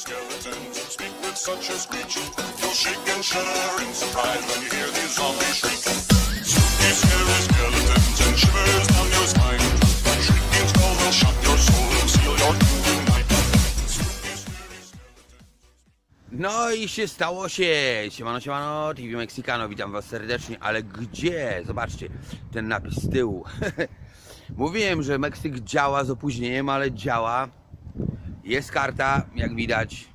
speak with such a screech. You'll shake and shudder in surprise when you hear these zombies shriek. Spooky, scary skeletons and shivers down your spine. Shrieking skulls will your soul and seal your. No i się stało się. Siemano, siemano, TV Mexicano, witam was serdecznie, ale gdzie? Zobaczcie, ten napis z tyłu. Mówiłem, że Meksyk działa z opóźnieniem, ale działa. Jest karta, jak widać.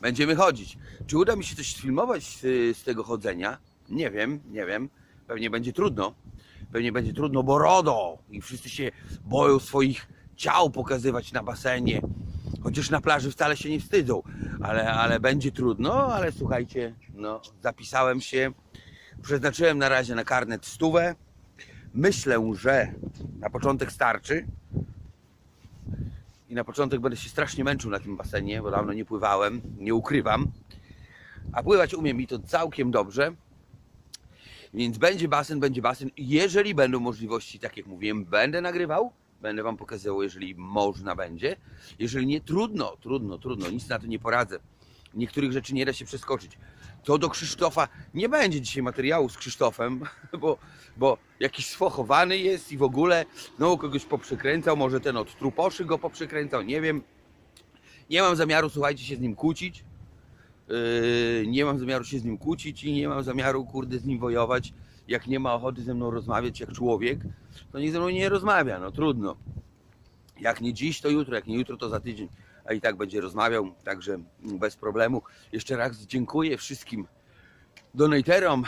Będziemy chodzić. Czy uda mi się coś sfilmować z, z tego chodzenia? Nie wiem, nie wiem. Pewnie będzie trudno. Pewnie będzie trudno, bo RODO i wszyscy się boją swoich ciał pokazywać na basenie. Chociaż na plaży wcale się nie wstydzą, ale, ale będzie trudno, ale słuchajcie, no, zapisałem się, przeznaczyłem na razie na karnet stówę. Myślę, że na początek starczy. I na początek będę się strasznie męczył na tym basenie, bo dawno nie pływałem, nie ukrywam. A pływać umiem i to całkiem dobrze. Więc będzie basen, będzie basen. Jeżeli będą możliwości, tak jak mówiłem, będę nagrywał, będę Wam pokazywał, jeżeli można będzie. Jeżeli nie, trudno, trudno, trudno, nic na to nie poradzę. Niektórych rzeczy nie da się przeskoczyć. To do Krzysztofa nie będzie dzisiaj materiału z Krzysztofem, bo, bo jakiś sfochowany jest i w ogóle no kogoś poprzykręcał, może ten od truposzy go poprzykręcał, nie wiem. Nie mam zamiaru, słuchajcie, się z nim kłócić. Yy, nie mam zamiaru się z nim kłócić i nie mam zamiaru, kurde, z nim wojować. Jak nie ma ochoty ze mną rozmawiać jak człowiek, to niech ze mną nie rozmawia, no trudno. Jak nie dziś, to jutro, jak nie jutro, to za tydzień, a i tak będzie rozmawiał, także bez problemu. Jeszcze raz dziękuję wszystkim donaterom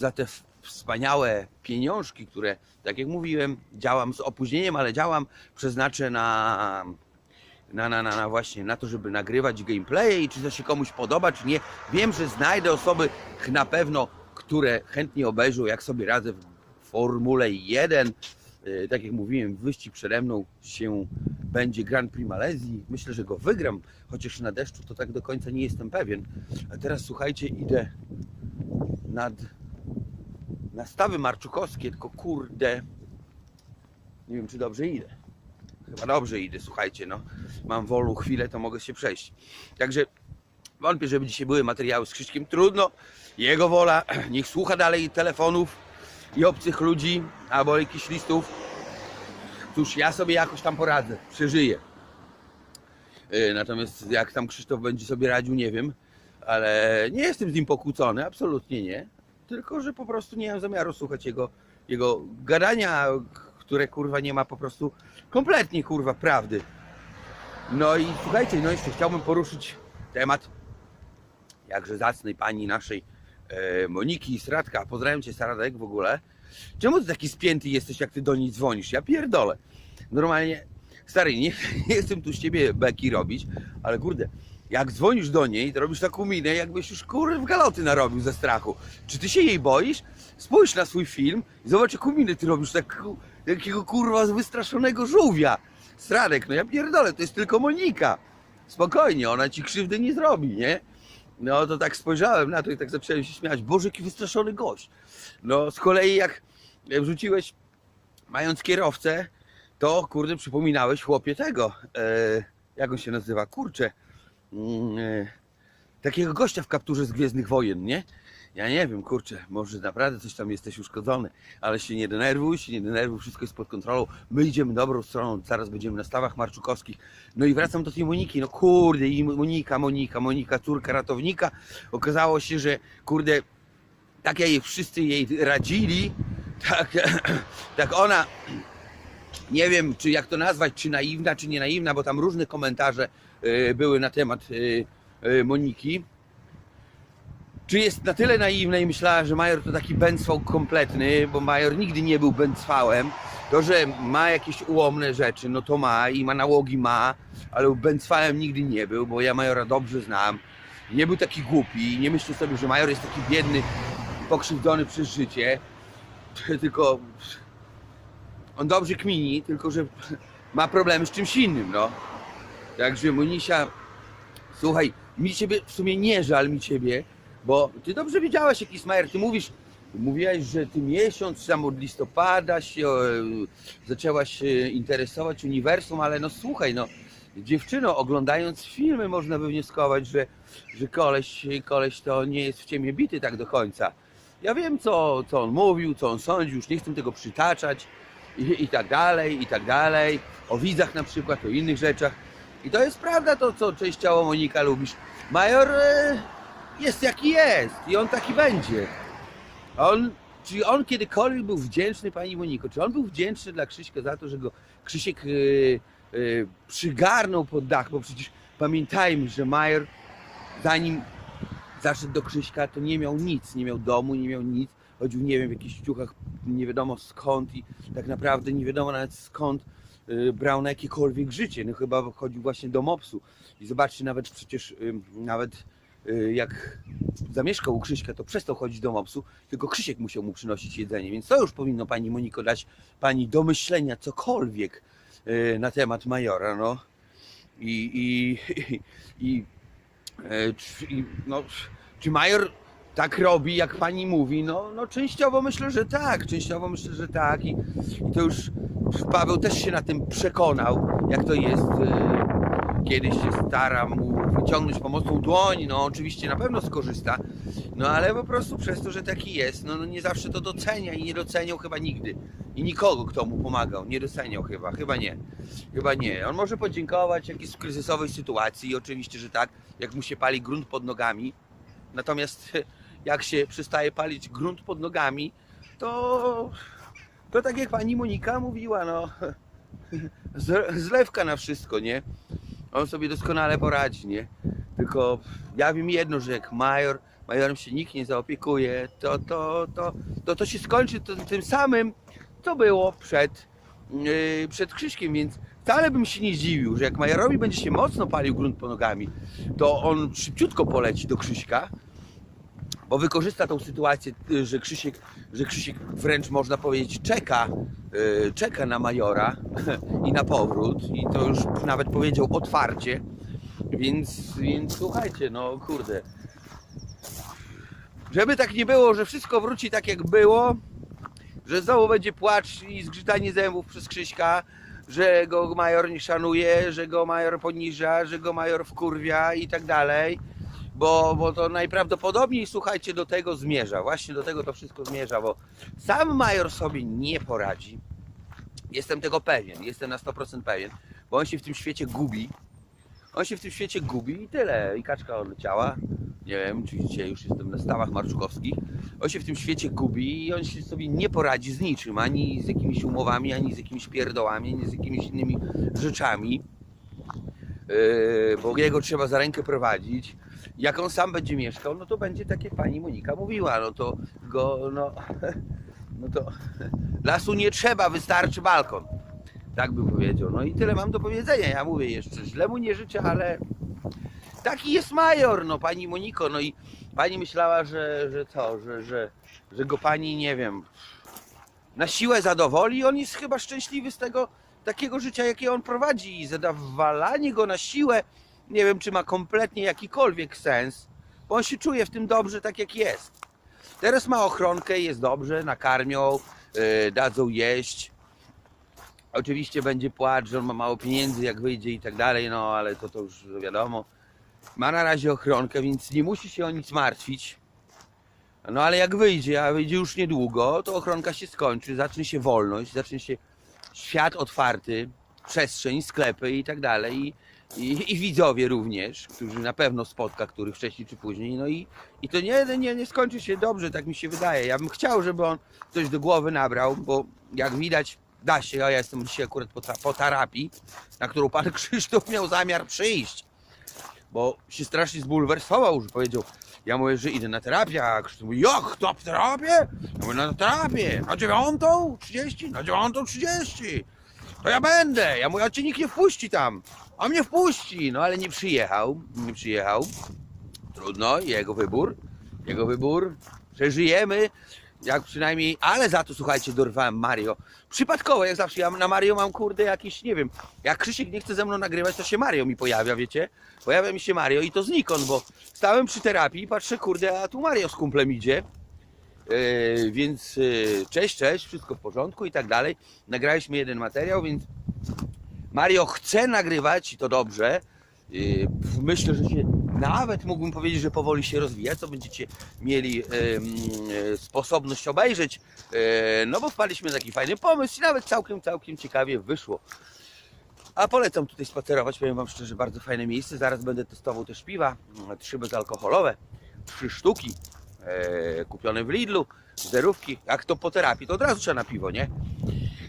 za te wspaniałe pieniążki, które, tak jak mówiłem, działam z opóźnieniem, ale działam, przeznaczę na na, na, na, na właśnie na to, żeby nagrywać gameplaye i czy to się komuś podoba, czy nie. Wiem, że znajdę osoby na pewno, które chętnie obejrzą, jak sobie radzę w Formule 1. Yy, Tak jak mówiłem, wyścig przede mną się będzie Grand Prix Malezji. Myślę, że go wygram, chociaż na deszczu to tak do końca nie jestem pewien. A teraz słuchajcie, idę nad na stawy marczukowskie, tylko kurde, nie wiem czy dobrze idę. Chyba dobrze idę, słuchajcie, no. Mam wolną chwilę, to mogę się przejść. Także wątpię, żeby dzisiaj były materiały z Krzyśkiem. Trudno, jego wola, niech słucha dalej telefonów i obcych ludzi, albo jakichś listów. Cóż, ja sobie jakoś tam poradzę, przeżyję. Yy, Natomiast jak tam Krzysztof będzie sobie radził, nie wiem, ale nie jestem z nim pokłócony, absolutnie nie. Tylko, że po prostu nie mam zamiaru słuchać jego, jego gadania, które kurwa nie ma po prostu kompletnie kurwa prawdy. No i słuchajcie, no jeszcze chciałbym poruszyć temat jakże zacnej pani naszej e, Moniki Stradka. Pozdrawiam cię Stradek w ogóle. Czemu ty taki spięty jesteś, jak ty do niej dzwonisz? Ja pierdolę. Normalnie, stary, nie, nie chcę tu z ciebie beki robić, ale kurde, jak dzwonisz do niej, to robisz taką minę, jakbyś już kurde w galoty narobił ze strachu. Czy ty się jej boisz? Spójrz na swój film i zobacz jaką minę ty robisz, tak, takiego kurwa wystraszonego żółwia. Stradek, no ja pierdolę, to jest tylko Monika. Spokojnie, ona ci krzywdy nie zrobi, nie? No to tak spojrzałem na to i tak zacząłem się śmiać. Boże, jaki wystraszony gość. No z kolei jak wrzuciłeś mając kierowcę, to kurde przypominałeś chłopie tego. E, jak on się nazywa? Kurczę. Mm, e, takiego gościa w kapturze z Gwiezdnych Wojen, nie? Ja nie wiem, kurczę, może naprawdę coś tam jesteś uszkodzony, ale się nie denerwuj, się nie denerwuj, wszystko jest pod kontrolą. My idziemy dobrą stroną, zaraz będziemy na stawach marczukowskich. No i wracam do tej Moniki, no kurde, i Monika, Monika, Monika, córka ratownika. Okazało się, że kurde, tak jak jej wszyscy jej radzili, tak, tak ona, nie wiem, czy jak to nazwać, czy naiwna, czy nie naiwna, bo tam różne komentarze y, były na temat y, y, Moniki. Czy jest na tyle naiwna i myślała, że Major to taki bęcwał kompletny, bo Major nigdy nie był bęcwałem. To, że ma jakieś ułomne rzeczy, no to ma i ma nałogi ma, ale bęcwałem nigdy nie był, bo ja Majora dobrze znam. Nie był taki głupi, nie myślę sobie, że Major jest taki biedny, pokrzywdzony przez życie, tylko on dobrze kmini, tylko że ma problemy z czymś innym, no. Także Monisia, słuchaj, mi ciebie w sumie nie żal mi ciebie, bo ty dobrze wiedziałaś, jaki smajer. Ty mówisz, mówiłaś, że ty miesiąc tam od listopada się e, zaczęłaś się interesować uniwersum, ale no słuchaj, no Dziewczyno, oglądając filmy można wywnioskować, że, że koleś, koleś to nie jest w ciemię bity tak do końca. Ja wiem, co, co on mówił, co on sądził, już nie chcę tego przytaczać i, i tak dalej, i tak dalej. O widzach na przykład, o innych rzeczach. I to jest prawda to, co częściowo Monika lubisz. Major e, jest jaki jest i on taki będzie. On, czy on kiedykolwiek był wdzięczny pani Moniko? Czy on był wdzięczny dla Krzyśka za to, że go Krzysiek e, e, przygarnął pod dach? Bo przecież pamiętajmy, że Major zanim zaszedł do Krzyśka, to nie miał nic, nie miał domu, nie miał nic. Chodził, nie wiem, w jakichś ciuchach, nie wiadomo skąd i tak naprawdę nie wiadomo nawet skąd y, brał na jakiekolwiek życie. No chyba chodził właśnie do Mopsu. I zobaczcie, nawet przecież, y, nawet jak zamieszkał u Krzyśka, to przestał chodzić do Mopsu, tylko Krzysiek musiał mu przynosić jedzenie. Więc to już powinno Pani Moniko dać Pani do myślenia cokolwiek y, na temat Majora, no. I, i, i, E, czy, i, no, czy major tak robi, jak pani mówi? No, no częściowo myślę, że tak. Częściowo myślę, że tak. I, i to już Paweł też się na tym przekonał, jak to jest. Kiedyś się stara mu wyciągnąć pomocną dłoń. No, oczywiście na pewno skorzysta. No, ale po prostu przez to, że taki jest, no, no nie zawsze to docenia i nie doceniał chyba nigdy. I nikogo, kto mu pomagał, nie doceniał chyba. Chyba nie. Chyba nie. On może podziękować jak jest w kryzysowej sytuacji i oczywiście, że tak, jak mu się pali grunt pod nogami. Natomiast jak się przestaje palić grunt pod nogami, to, to tak jak pani Monika mówiła, no zlewka na wszystko, nie? On sobie doskonale poradzi, nie? Tylko ja wiem jedno, że jak major, majorem się nikt nie zaopiekuje, to to, to, to, to się skończy to, tym samym, co było przed, yy, przed Krzyśkiem, więc wcale bym się nie zdziwił, że jak majorowi będzie się mocno palił grunt po nogami, to on szybciutko poleci do Krzyśka, bo wykorzysta tą sytuację, y, że Krzysiek, że Krzysiek wręcz można powiedzieć czeka, y, czeka na majora i na powrót. I to już nawet powiedział otwarcie, więc, więc słuchajcie, no kurde, żeby tak nie było, że wszystko wróci tak jak było, że znowu będzie płacz i zgrzytanie zębów przez Krzyśka, że go major nie szanuje, że go major poniża, że go major wkurwia i tak dalej. Bo, bo to najprawdopodobniej, słuchajcie, do tego zmierza. Właśnie do tego to wszystko zmierza, bo sam major sobie nie poradzi. Jestem tego pewien, jestem na 100% pewien, bo on się w tym świecie gubi. On się w tym świecie gubi i tyle. I kaczka odleciała. Nie wiem, czy dzisiaj już jestem na stawach marszukowskich. On się w tym świecie gubi i on się sobie nie poradzi z niczym, ani z jakimiś umowami, ani z jakimiś pierdołami, ani z jakimiś innymi rzeczami. Yy, bo jego trzeba za rękę prowadzić. Jak on sam będzie mieszkał, no to będzie tak jak pani Monika mówiła, no to go, no, no to lasu nie trzeba, wystarczy balkon. Tak bym powiedział. No i tyle mam do powiedzenia. Ja mówię jeszcze, źle mu nie życzę, ale taki jest major, no pani Moniko. No i pani myślała, że, że co, że, że, że go pani, nie wiem, na siłę zadowoli. On jest chyba szczęśliwy z tego takiego życia, jakie on prowadzi. I zadawalanie go na siłę, nie wiem, czy ma kompletnie jakikolwiek sens, bo on się czuje w tym dobrze, tak jak jest. Teraz ma ochronkę, jest dobrze, nakarmią, yy, dadzą jeść. Oczywiście będzie płacz, że on ma mało pieniędzy, jak wyjdzie i tak dalej, no ale to to już wiadomo. Ma na razie ochronkę, więc nie musi się o nic martwić. No ale jak wyjdzie, a wyjdzie już niedługo, to ochronka się skończy, zacznie się wolność, zacznie się świat otwarty, przestrzeń, sklepy i tak dalej. I, i, i widzowie również, którzy na pewno spotka, których wcześniej czy później. No i, i to nie, nie, nie skończy się dobrze, tak mi się wydaje. Ja bym chciał, żeby on coś do głowy nabrał, bo jak widać, da się. Ja jestem dzisiaj akurat po, po terapii, na którą pan Krzysztof miał zamiar przyjść. Bo się strasznie zbulwersował, że powiedział, ja mówię, że idę na terapię, a Krzysztof mówi, jak, to w terapię? Ja mówię, na terapię, na dziewiątą 30, na dziewiątą 30. To ja będę. Ja mówię, a cię nikt nie wpuści tam. A mnie wpuści. No ale nie przyjechał, nie przyjechał. Trudno, jego wybór, jego wybór. Przeżyjemy, jak przynajmniej, ale za to słuchajcie, dorwałem Mario. Przypadkowo, jak zawsze, ja na Mario mam kurde jakiś, nie wiem, jak Krzysiek nie chce ze mną nagrywać, to się Mario mi pojawia, wiecie? Pojawia mi się Mario i to znikąd, bo stałem przy terapii i patrzę, kurde, a tu Mario z kumplem idzie. Yy, więc yy, cześć, cześć, wszystko w porządku i tak dalej. Nagraliśmy jeden materiał, więc Mario chce nagrywać i to dobrze. Yy, Myślę, że się nawet mógłbym powiedzieć, że powoli się rozwija, co będziecie mieli e, sposobność obejrzeć. E, No bo wpadliśmy na taki fajny pomysł i nawet całkiem, całkiem ciekawie wyszło. A polecam tutaj spacerować, powiem Wam szczerze, bardzo fajne miejsce. Zaraz będę testował też piwa, trzy bezalkoholowe, trzy sztuki, e, kupione w Lidlu, zerówki. Jak to po terapii, to od razu trzeba na piwo, nie?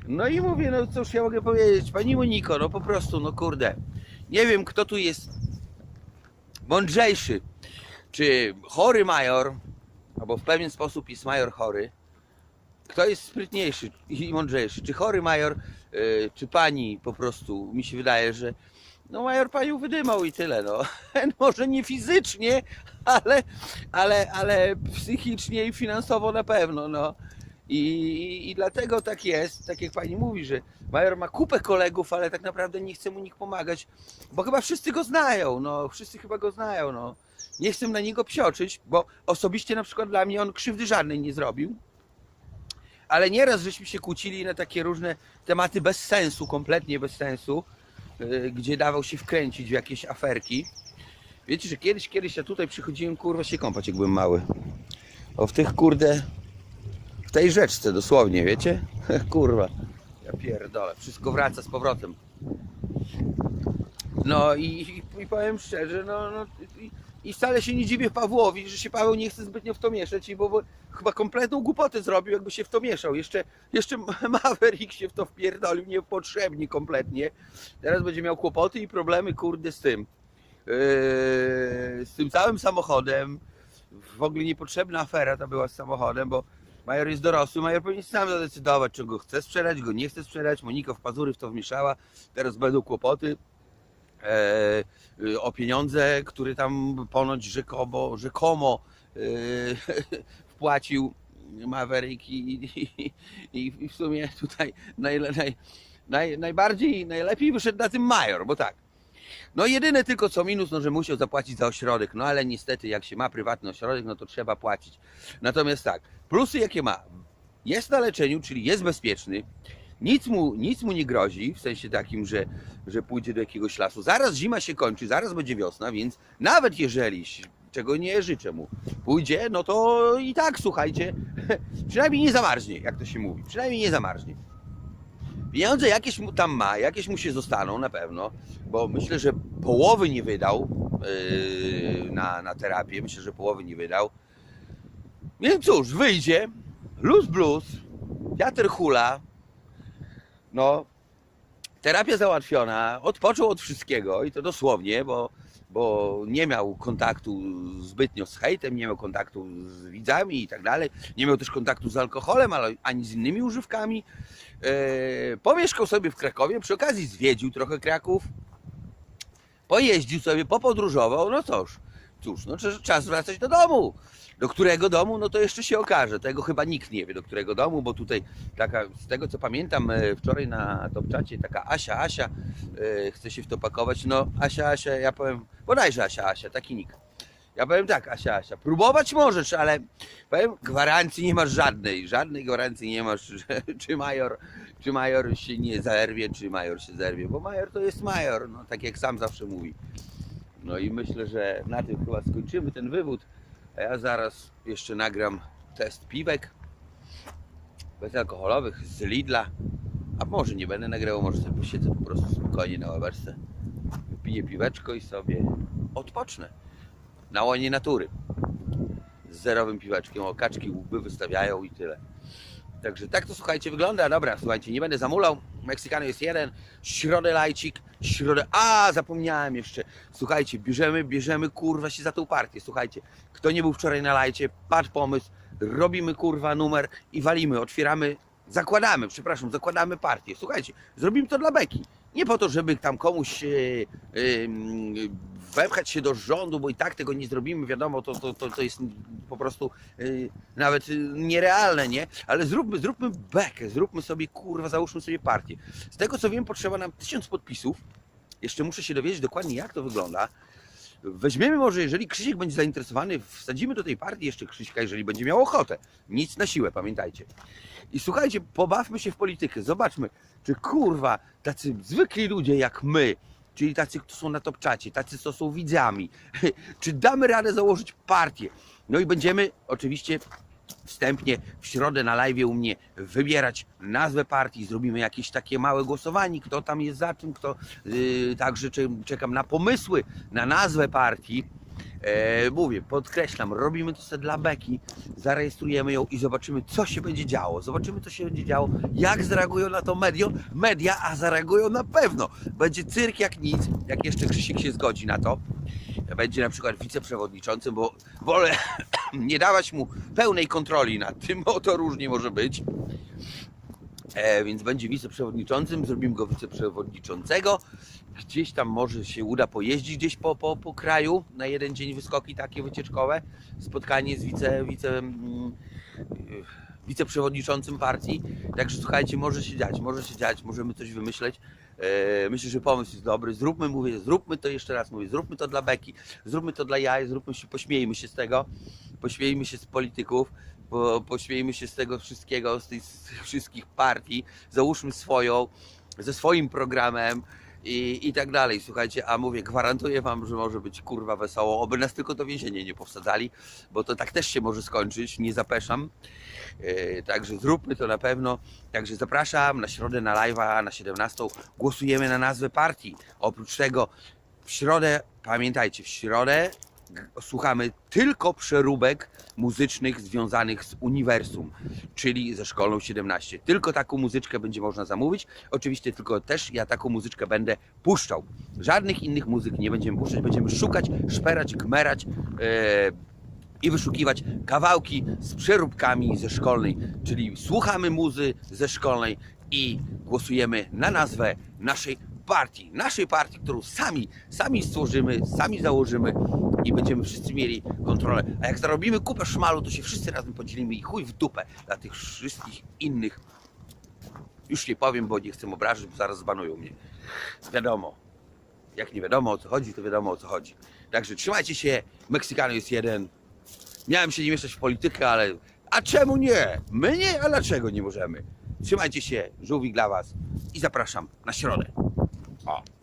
No i mówię, no cóż ja mogę powiedzieć, Pani Moniko, no po prostu, no kurde, nie wiem kto tu jest mądrzejszy, czy chory major, albo w pewien sposób jest major chory, kto jest sprytniejszy i mądrzejszy, czy chory major, yy, czy pani po prostu, mi się wydaje, że no major panią wydymał i tyle, no. Może nie fizycznie, ale, ale, ale psychicznie i finansowo na pewno, no. I, I dlatego tak jest, tak jak pani mówi, że major ma kupę kolegów, ale tak naprawdę nie chce mu nikt pomagać, bo chyba wszyscy go znają, no, wszyscy chyba go znają, no. Nie chcę na niego psioczyć, bo osobiście na przykład dla mnie on krzywdy żadnej nie zrobił, ale nieraz żeśmy się kłócili na takie różne tematy bez sensu, kompletnie bez sensu, gdzie dawał się wkręcić w jakieś aferki. Wiecie, że kiedyś, kiedyś ja tutaj przychodziłem, kurwa, się kąpać, jak byłem mały. O, w tych, kurde, w tej rzeczce dosłownie, wiecie? Kurwa, ja pierdolę, wszystko wraca z powrotem. No i, i, i powiem szczerze, no, no i, i wcale się nie dziwię Pawłowi, że się Paweł nie chce zbytnio w to mieszać, bo, bo chyba kompletną głupotę zrobił, jakby się w to mieszał. Jeszcze, jeszcze Maverick się w to wpierdolił niepotrzebnie kompletnie. Teraz będzie miał kłopoty i problemy, kurde, z tym. Yy, z tym całym samochodem. W ogóle niepotrzebna afera ta była z samochodem, bo Major jest dorosły, Major powinien sam zadecydować, czy go chce sprzedać, go nie chce sprzedać. Monika w pazury w to wmieszała, teraz będą kłopoty e, y, o pieniądze, które tam ponoć rzekomo, rzekomo wpłacił Maverick i, i, i w sumie tutaj naj, naj, naj, najbardziej, najlepiej wyszedł na tym Major, bo tak. No jedyne tylko co minus, no że musiał zapłacić za ośrodek, no ale niestety jak się ma prywatny ośrodek, no to trzeba płacić. Natomiast tak, plusy jakie ma? Jest na leczeniu, czyli jest bezpieczny, nic mu, nic mu nie grozi, w sensie takim, że, że pójdzie do jakiegoś lasu. Zaraz zima się kończy, zaraz będzie wiosna, więc nawet jeżeli, czego nie życzę mu, pójdzie, no to i tak, słuchajcie, przynajmniej nie zamarznie, jak to się mówi, przynajmniej nie zamarznie. Pieniądze jakieś mu tam ma, jakieś mu się zostaną na pewno, bo myślę, że połowy nie wydał yy, na, na terapię, myślę, że połowy nie wydał. Więc cóż, wyjdzie, luz blues, wiatr hula, no, terapia załatwiona, odpoczął od wszystkiego i to dosłownie, bo, bo nie miał kontaktu zbytnio z hejtem, nie miał kontaktu z widzami i tak dalej, nie miał też kontaktu z alkoholem, ale ani z innymi używkami. E, pomieszkał sobie w Krakowie, przy okazji zwiedził trochę Kraków, pojeździł sobie, popodróżował, no cóż, cóż, no cz- czas wracać do domu. Do którego domu, no to jeszcze się okaże. Tego chyba nikt nie wie, do którego domu, bo tutaj taka, z tego co pamiętam, e, wczoraj na Topczacie taka Asia, Asia e, chce się w to pakować. No Asia, Asia, ja powiem, bodajże Asia, Asia, taki nick. Ja powiem tak, Asia, Asia, próbować możesz, ale powiem, gwarancji nie masz żadnej, żadnej gwarancji nie masz, że, czy major, czy major się nie zerwie, czy major się zerwie, bo major to jest major, no tak jak sam zawsze mówi. No i myślę, że na tym chyba skończymy ten wywód. A ja zaraz jeszcze nagram test piwek bezalkoholowych z Lidla. A może nie będę nagrywał, może sobie posiedzę po prostu spokojnie na ławerce. Wypiję piweczko i sobie odpocznę. Na łonie natury. Z zerowym piweczkiem. O, kaczki łby wystawiają i tyle. Także tak to słuchajcie wygląda. Dobra, słuchajcie, nie będę zamulał. Meksykano jest jeden. Środę lajcik. Środę. A, zapomniałem jeszcze. Słuchajcie, bierzemy, bierzemy kurwa się za tą partię. Słuchajcie, kto nie był wczoraj na lajcie, patrz pomysł. Robimy kurwa numer i walimy. Otwieramy, zakładamy, przepraszam, zakładamy partię. Słuchajcie, zrobimy to dla beki. Nie po to, żeby tam komuś e, e, wepchać się do rządu, bo i tak tego nie zrobimy, wiadomo, to, to, to, to jest po prostu e, nawet nierealne, nie? Ale zróbmy, zróbmy bekę, zróbmy sobie, kurwa, załóżmy sobie partię. Z tego co wiem, potrzeba nam tysiąc podpisów. Jeszcze muszę się dowiedzieć dokładnie, jak to wygląda. Weźmiemy może, jeżeli Krzysiek będzie zainteresowany, wsadzimy do tej partii jeszcze Krzyśka, jeżeli będzie miał ochotę. Nic na siłę, pamiętajcie. I słuchajcie, pobawmy się w politykę. Zobaczmy, czy kurwa tacy zwykli ludzie jak my, czyli tacy, którzy są na topczacie, tacy, co są widzami, czy damy radę założyć partię. No i będziemy oczywiście wstępnie w środę na live u mnie wybierać nazwę partii, zrobimy jakieś takie małe głosowanie, kto tam jest za czym, kto yy, także czekam na pomysły na nazwę partii. E, mówię, podkreślam, robimy to sobie dla beki, zarejestrujemy ją i zobaczymy, co się będzie działo. Zobaczymy, co się będzie działo, jak zareagują na to media, media a zareagują na pewno. Będzie cyrk jak nic, jak jeszcze Krzysiek się zgodzi na to. Będzie na przykład wiceprzewodniczącym, bo wolę nie dawać mu pełnej kontroli nad tym, bo to różnie może być. E, więc będzie wiceprzewodniczącym, zrobimy go wiceprzewodniczącego. Gdzieś tam może się uda pojeździć gdzieś po, po, po kraju na jeden dzień wyskoki takie wycieczkowe. Spotkanie z wice, wice, mm, y, wiceprzewodniczącym partii. Także słuchajcie, może się dziać, może się dziać, możemy coś wymyśleć. E, myślę, że pomysł jest dobry. Zróbmy, mówię, zróbmy to jeszcze raz, mówię, zróbmy to dla Beki, zróbmy to dla jaj, zróbmy się, pośmiejmy się z tego, pośmiejmy się z polityków, po, pośmiejmy się z tego wszystkiego, z tych z wszystkich partii, załóżmy swoją, ze swoim programem i, i tak dalej. Słuchajcie, a mówię, gwarantuję wam, że może być kurwa wesoło, oby nas tylko do więzienia nie powsadzali, bo to tak też się może skończyć, nie zapeszam. E, Także zróbmy to na pewno. Także zapraszam na środę na live'a na 17. Głosujemy na nazwę partii. Oprócz tego w środę, pamiętajcie, w środę słuchamy tylko przeróbek muzycznych związanych z uniwersum, czyli ze szkolą 17. Tylko taką muzyczkę będzie można zamówić. Oczywiście tylko też ja taką muzyczkę będę puszczał. Żadnych innych muzyk nie będziemy puszczać. Będziemy szukać, szperać, gmerać. e, i wyszukiwać kawałki z przeróbkami ze szkolnej, czyli słuchamy muzy ze szkolnej i głosujemy na nazwę naszej partii, naszej partii, którą sami, sami stworzymy, sami założymy i będziemy wszyscy mieli kontrolę. A jak zarobimy kupę szmalu, to się wszyscy razem podzielimy i chuj w dupę dla tych wszystkich innych. Już nie powiem, bo nie chcę obrazić, bo zaraz zbanują mnie. Wiadomo, jak nie wiadomo o co chodzi, to wiadomo o co chodzi. Także trzymajcie się, Meksykano jest jeden. Miałem się nie mieszać w politykę, ale a czemu nie? My nie, a dlaczego nie możemy? Trzymajcie się, żółwik dla was i zapraszam na środę. O.